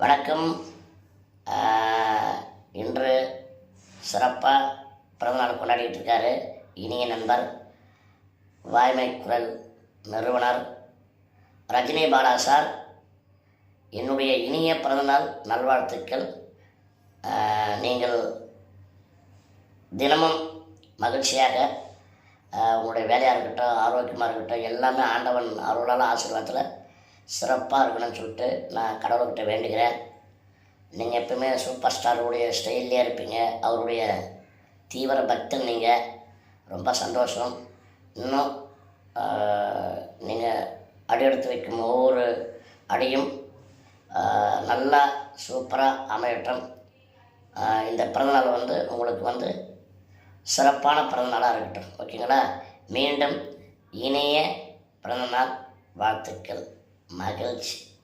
வணக்கம். இன்று சிறப்பாக பிறந்தநாள் கொண்டாடிட்டு இருக்காரு இனிய நண்பர் வாய்மை குரல் நிறுவனர் ரஜினி பாலா சார். என்னுடைய இனிய பிறந்தநாள் நல்வாழ்த்துக்கள். நீங்கள் தினமும் மகிழ்ச்சியாக உங்களுடைய வேலையாக இருக்கட்டும் ஆரோக்கியமாக இருக்கட்டும் எல்லாமே ஆண்டவன் அருளால் ஆசீர்வாதத்தில் சிறப்பாக இருக்கணும்னு சொல்லிட்டு நான் கடவுள்கிட்ட வேண்டுகிறேன். நீங்கள் எப்பவுமே சூப்பர் ஸ்டாருடைய ஸ்டைல்லே இருப்பீங்க. அவருடைய தீவிர பக்தன் நீங்கள் ரொம்ப சந்தோஷம். இன்னும் நீங்கள் அடி எடுத்து வைக்கும் ஒவ்வொரு அடியும் நல்லா சூப்பராக அமையட்டும். இந்த பிறந்தநாள் வந்து உங்களுக்கு வந்து சிறப்பான பிறந்தநாளாக இருக்கட்டும். ஓகேங்களா? மீண்டும் இணைய பிறந்தநாள் வாழ்த்துக்கள். Máy.